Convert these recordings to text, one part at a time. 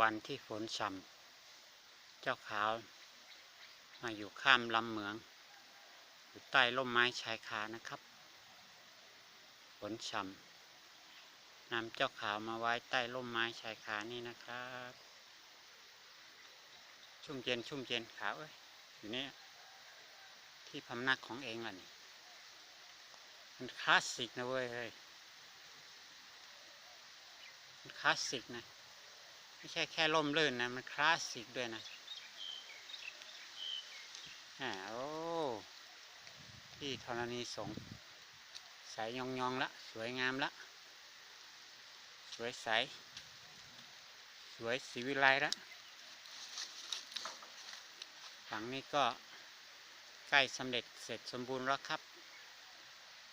วันที่ฝนช่ำเจ้าขาว มาอยู่ข้ามลำเหมือง อยู่ใต้ร่มไม้ชายคานะครับ ฝนช่ำนำเจ้าขาวมาไว้ใต้ร่มไม้ชายคานี่นะครับ ชุ่มเย็นชุ่มเย็นขาวเอ้ยอยู่นี่ที่พำนักของเองล่ะนี่มันคลาสสิกนะเว้ยเฮ้ยมันคลาสสิกนะ ไม่ใช่แค่ล่มลื่นนะ มันคลาสสิกด้วยนะอ่าโอ้ที่ธรณีสงใสยองยองละ สวยงามละ สวยใส สวยสีวิไลละหลังนี้ก็ใกล้สำเร็จเสร็จสมบูรณ์แล้วครับ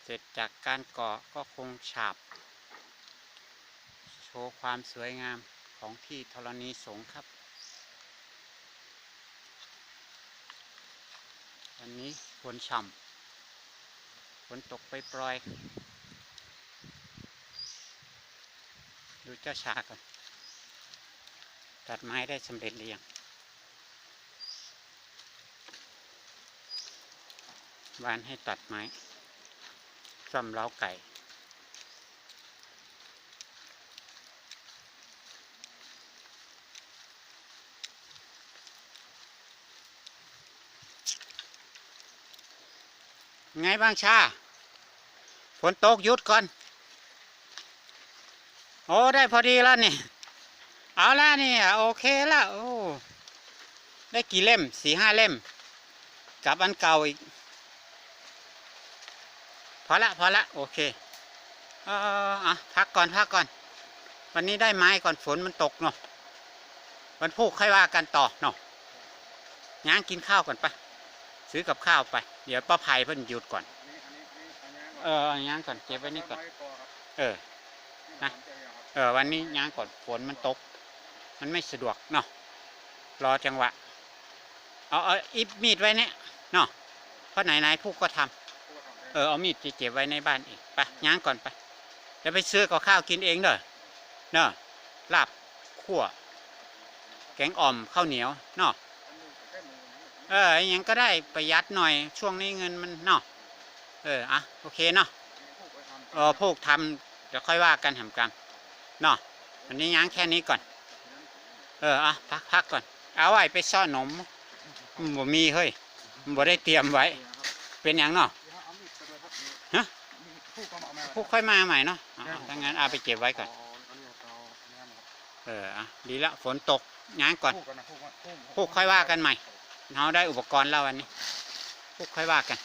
เสร็จจากการก่อก็คงฉาบ โชว์ความสวยงาม ของที่ธรณีสงครับ วันนี้ฝนฉ่ำฝนตกไปปล่อย ดูเจ้าชาก่อนตัดไม้ได้สำเร็จหรือยังวานให้ตัดไม้ซ่อมเล้าไก่ ไงบ้างชาฝนตกหยุดก่อน โอ้ได้พอดีแล้วนี่ เอาละนี่โอเคละโอ้ได้กี่เล่มสี่ห้าเล่ม กับอันเก่าอีก พอละพอละโอเค เอออะพักก่อนพักก่อน วันนี้ได้ไม้ก่อนฝนมันตกเนาะวันพูกค่อยว่ากันต่อเนาะย่างกินข้าวก่อนไป ซื้อกับข้าวไป เดี๋ยวป้าภัยเพิ่นหยุดก่อน เออเอาย่างก่อนเก็บไว้นี่ก่อน เออ นะ เออ วันนี้ย่างก่อนฝนมันตก มันไม่สะดวกเนาะ รอจังหวะ เอาเอาอิบมีดไว้เนี่ยเนาะ เพราะไหนไหนๆผู้ก็ทำเออ เอามีดเจ็บไว้ในบ้านเองไปย่างก่อนไปแล้วไปซื้อกับข้าวกินเองเด้อเนาะลาบขั่ว แกงอ่อมข้าวเหนียวเนาะ เอออยังก็ได้ประหยัดหน่อยช่วงนี้เงินมันเนาะเอออะโอเคเนาะเออพวกทำเดี๋ยวค่อยว่ากันทำกันเนาะวันนี้ย่างแค่นี้ก่อน เอออะพักพักก่อน เอาไว้ไปซ่อนนมมันบ่มีเฮ้ยมันบ่ได้เตรียมไว้ เป็นอย่างเนาะฮะพวกค่อยมาใหม่เนาะอะถ้างั้นเอาไปเก็บไว้ก่อน เอออะดีละฝนตกย่างก่อนพวกค่อยว่ากันใหม่ เราได้อุปกรณ์แล้ววันนี้พวกค่อยว่ากัน